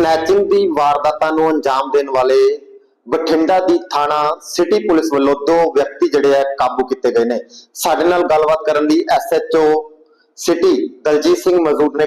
Snatching ਦੀ ਵਾਰਦਾਤਾਂ ਨੂੰ ਅੰਜਾਮ ਦੇਣ ਵਾਲੇ ਬਠਿੰਡਾ ਦੀ ਥਾਣਾ ਸਿਟੀ ਪੁਲਿਸ ਵੱਲੋਂ ਦੋ ਵਿਅਕਤੀ ਜਿਹੜੇ ਆ ਕਾਬੂ ਕੀਤੇ ਗਏ ਨੇ। ਸਾਡੇ ਨਾਲ ਗੱਲਬਾਤ ਕਰਨ ਲਈ ਐਸਐਚਓ ਸਿਟੀ ਦਲਜੀਤ ਸਿੰਘ ਮੌਜੂਦ ਨੇ।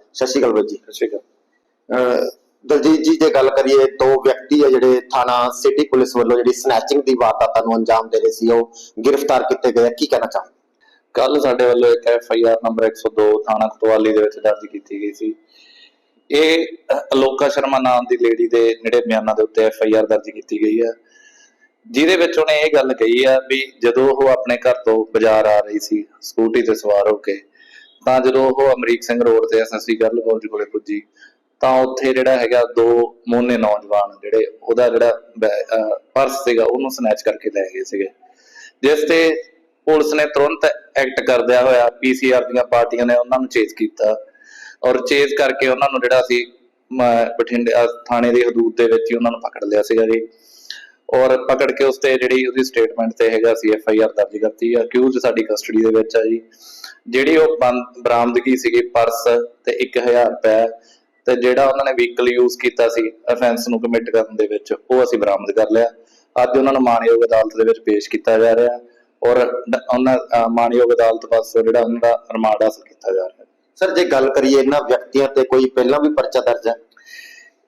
ਸਤਿ ਸ਼੍ਰੀ ਅਕਾਲ ਬਾਈ ਜੀ। ਸਤਿ ਸ਼੍ਰੀ ਅਕਾਲ। ਦਲਜੀਤ ਜੀ ਜੇ ਗੱਲ ਕਰੀਏ ਦੋ ਵਿਅਕਤੀ ਆ ਜਿਹੜੇ ਥਾਣਾ ਸਿਟੀ ਪੁਲਿਸ ਵੱਲੋਂ ਜਿਹੜੀ ਸਨੈਚਿੰਗ ਦੀ ਵਾਰਦਾਤਾਂ ਨੂੰ ਅੰਜਾਮ ਦੇ ਰਹੇ ਸੀ ਉਹ ਗ੍ਰਿਫਤਾਰ ਕੀਤੇ ਗਏ ਕੀ ਕਹਿਣਾ ਚਾਹੁੰਦੇ ਕੱਲ ਸਾਡੇ ਵੱਲੋਂ ਇੱਕ ਐਫ ਆਈ ਆਰ ਨੰਬਰ 102 ਥਾਣਾ ਕੋਤਵਾਲੀ ਦੇ ਵਿੱਚ ਦਰਜ ਕੀਤੀ ਗਈ ਸੀ। ਇਹ ਅਲੋਕਾ ਸ਼ਰਮਾ ਨਾਮ ਦੀ ਲੇਡੀ ਦੇ ਨੇੜੇ ਬਿਆਨਾਂ ਦੇ ਉੱਤੇ ਐਫ ਆਈ ਆਰ ਦਰਜ ਕੀਤੀ ਗਈ ਹੈ ਜਿਹਦੇ ਵਿੱਚ ਉਹਨੇ ਇਹ ਗੱਲ ਕਹੀ ਆ ਵੀ ਜਦੋਂ ਉਹ ਆਪਣੇ ਘਰ ਤੋਂ ਬਾਜ਼ਾਰ ਆ ਰਹੀ ਸੀ ਸਕੂਟੀ ਤੇ ਸਵਾਰ ਹੋ ਕੇ ਤਾਂ ਜਦੋਂ ਉਹ ਅਮਰੀਕ ਸਿੰਘ ਰੋਡ ਤੇ ਐਸਐਸਸੀ ਗੱਲ ਕਾਲਜ ਕੋਲੇ ਪੁੱਜੀ ਤਾਂ ਉੱਥੇ ਜਿਹੜਾ ਹੈਗਾ ਦੋ ਮੋਨੇ ਨੌਜਵਾਨ ਜਿਹੜੇ ਉਹਦਾ ਜਿਹੜਾ ਪਰਸ ਸੀਗਾ ਉਹਨੂੰ ਸਨੈਚ ਕਰਕੇ ਲੈ ਗਏ ਸੀਗੇ। ਜਿਸ ਤੇ ਪੁਲਿਸ ਨੇ ਤੁਰੰਤ ਐਕਟ ਕਰਦਿਆ ਹੋਇਆ ਪੀਸੀਆਰ ਦੀਆਂ ਪਾਰਟੀਆਂ ਨੇ ਉਹਨਾਂ ਨੂੰ ਚੇਜ਼ ਕੀਤਾ ਔਰ ਚੇਜ਼ ਕਰਕੇ ਉਹਨਾਂ ਨੂੰ ਜਿਹੜਾ ਸੀ ਮ, ਬਠਿੰਡੇ ਥਾਣੇ ਦੀ ਹਦੂਦ ਦੇ ਵਿੱਚ ਹੀ ਉਹਨਾਂ ਨੂੰ ਪਕੜ ਲਿਆ ਸੀਗਾ ਜੀ। ਔਰ ਪਕੜ ਕੇ ਉਸ ਤੇ ਜਿਹੜੀ ਉਹਦੀ ਸਟੇਟਮੈਂਟ ਤੇ ਹੈਗਾ ਸੀ ਐਫ ਆਈ ਆਰ ਦਰਜ ਕਰਤੀ ਅਕਿਊਜ਼ ਸਾਡੀ ਕਸਟਡੀ ਦੇ ਵਿੱਚ ਆ ਜੀ, ਜਿਹੜੀ ਉਹ ਬਰਾਮਦਗੀ ਸੀਗੀ ਪਰਸ ਤੇ 1000 ਰੁਪਏ ਤੇ ਜਿਹੜਾ ਉਹਨਾਂ ਨੇ ਵਹੀਕਲ ਯੂਜ਼ ਕੀਤਾ ਸੀ ਅਫੈਂਸ ਨੂੰ ਕਮਿਟ ਕਰਨ ਦੇ ਵਿੱਚ, ਉਹ ਅਸੀਂ ਬਰਾਮਦ ਕਰ ਲਿਆ। ਅੱਜ ਉਹਨਾਂ ਨੂੰ ਮਾਨਯੋਗ ਅਦਾਲਤ ਦੇ ਵਿੱਚ ਪੇਸ਼ ਕੀਤਾ ਜਾ ਰਿਹਾ ਔਰ ਉਹਨਾਂ ਮਾਨਯੋਗ ਅਦਾਲਤ ਪਾਸੋਂ ਜਿਹੜਾ ਉਹਨਾਂ ਦਾ ਰਿਮਾਂਡ ਹਾਸਲ ਕੀਤਾ ਜਾ ਰਿਹਾ। ਸਰ, ਜੇ ਗੱਲ ਕਰੀਏ ਇਹਨਾਂ ਵਿਅਕਤੀਆਂ ਤੇ ਕੋਈ ਪਹਿਲਾਂ ਵੀ ਪਰਚਾ ਦਰਜ ਹੈ?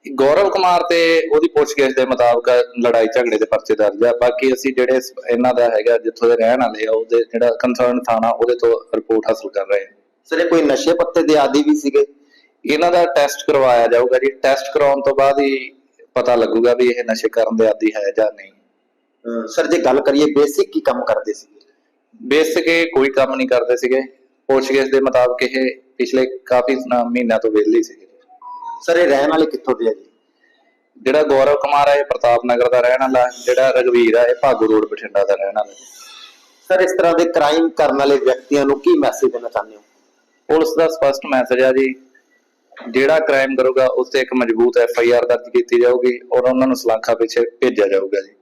ਗੌਰਵ ਕੁਮਾਰ ਤੇ ਉਹਦੀ ਪੁੱਛਗਿੱਛ ਦੇ ਮੁਤਾਬਕ ਲੜਾਈ ਝਗੜੇ ਦੇ ਪਰਚੇ ਦਰਜ ਆ। ਬਾਕੀ ਅਸੀਂ ਜਿਹੜੇ ਸ- ਇਹਨਾਂ ਦਾ ਹੈਗਾ ਜਿੱਥੋਂ ਦੇ ਰਹਿਣ ਵਾਲੇ ਆ ਉਹਦੇ ਜਿਹੜਾ ਕੰਸਰਨ ਥਾਣਾ ਉਹਦੇ ਤੋਂ ਰਿਪੋਰਟ ਹਾਸਲ ਕਰ ਰਹੇ ਹਾਂ ਸਰ ਇਹ ਕੋਈ ਨਸ਼ੇ ਪੱਤੇ ਦੇ ਆਦੀ ਵੀ ਸੀਗੇ? ਇਹਨਾਂ ਦਾ ਟੈਸਟ ਕਰਵਾਇਆ ਜਾਊਗਾ ਜੀ। ਟੈਸਟ ਕਰਾਉਣ ਤੋਂ ਬਾਅਦ ਹੀ ਪਤਾ ਲੱਗੂਗਾ ਵੀ ਇਹ ਨਸ਼ੇ ਕਰਨ ਦੇ ਆਦੀ ਹੈ ਜਾਂ ਨਹੀਂ। ਸਰ ਜੇ ਗੱਲ ਕਰੀਏ ਬੇਸਿਕ ਕੀ ਕੰਮ ਕਰਦੇ ਸੀਗੇ? ਬੇਸਿਕ ਇਹ ਕੋਈ ਕੰਮ ਨਹੀਂ ਕਰਦੇ ਸੀਗੇ। ਪੁੱਛਗਿੱਛ ਦੇ ਮੁਤਾਬਕ ਇਹ ਪਿਛਲੇ ਕਾਫੀ ਸ- ਮਹੀਨਿਆਂ ਤੋਂ ਵਿਹਲੇ ਸੀਗੇ। ਸਰ ਇਹ ਰਹਿਣ ਵਾਲੇ ਕਿੱਥੋਂ ਦੇ ਆ ਜੀ? ਜਿਹੜਾ ਗੌਰਵ ਕੁਮਾਰ ਹੈ ਇਹ ਪ੍ਰਤਾਪ ਨਗਰ ਦਾ ਰਹਿਣ ਵਾਲਾ। ਜਿਹੜਾ ਰਗਵੀਰ ਹੈ ਇਹ ਭਾਗੂ ਰੋਡ ਬਠਿੰਡਾ ਦਾ ਰਹਿਣ ਵਾਲਾ। ਸਰ ਇਸ ਤਰ੍ਹਾਂ ਦੇ ਕ੍ਰਾਈਮ ਕਰਨ ਵਾਲੇ ਵਿਅਕਤੀਆਂ ਨੂੰ ਕੀ ਮੈਸੇਜ ਦੇਣਾ ਚਾਹੁੰਦੇ ਹੋ? ਪੁਲਿਸ ਦਾ ਸਪਸ਼ਟ ਮੈਸੇਜ ਆ ਜੀ ਜਿਹੜਾ ਕ੍ਰਾਈਮ ਕਰੂਗਾ ਉਸ ਤੇ ਇੱਕ ਮਜ਼ਬੂਤ ਐਫ ਆਈ ਆਰ ਦਰਜ ਕੀਤੀ ਜਾਊਗੀ ਔਰ ਉਹਨਾਂ ਨੂੰ ਸਲਾਖਾ ਪਿੱਛੇ ਭੇਜਿਆ ਜਾਊਗਾ ਜੀ।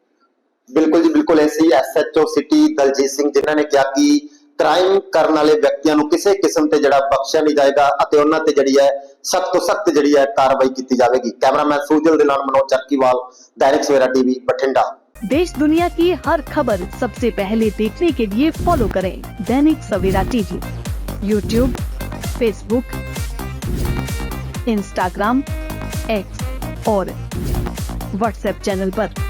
ਬਿਲਕੁਲ ਜੀ ਬਿਲਕੁਲ। ਐਸੀ ਐਸਐਚਓ ਸਿਟੀ ਦਲਜੀਤ ਸਿੰਘ ਜਿਨ੍ਹਾਂ ਨੇ ਕਿਹਾ ਕਿ ਕ੍ਰਾਈਮ ਕਰਨ ਵਾਲੇ ਵਿਅਕਤੀਆਂ ਨੂੰ ਕਿਸੇ ਕਿਸਮ ਤੇ ਜਿਹੜਾ ਬਖਸ਼ਿਆ ਨਹੀਂ ਜਾਏਗਾ ਅਤੇ ਉਹਨਾਂ ਤੇ ਜਿਹੜੀ ਹੈ ਸਖਤ ਤੋਂ ਸਖਤ ਜਿਹੜੀ ਹੈ ਕਾਰਵਾਈ ਕੀਤੀ ਜਾਵੇਗੀ ਕੈਮਰਾਮੈਨ ਸੂਜਲ ਦੇ ਨਾਲ ਮਨੋਜ ਚੱਕੀਵਾਲ दैनिक सवेरा टीवी बठिंडा देश दुनिया की हर खबर सबसे पहले देखने के लिए फॉलो करें Dainik Savera TV YouTube Facebook Instagram X और व्हाट्सएप चैनल पर।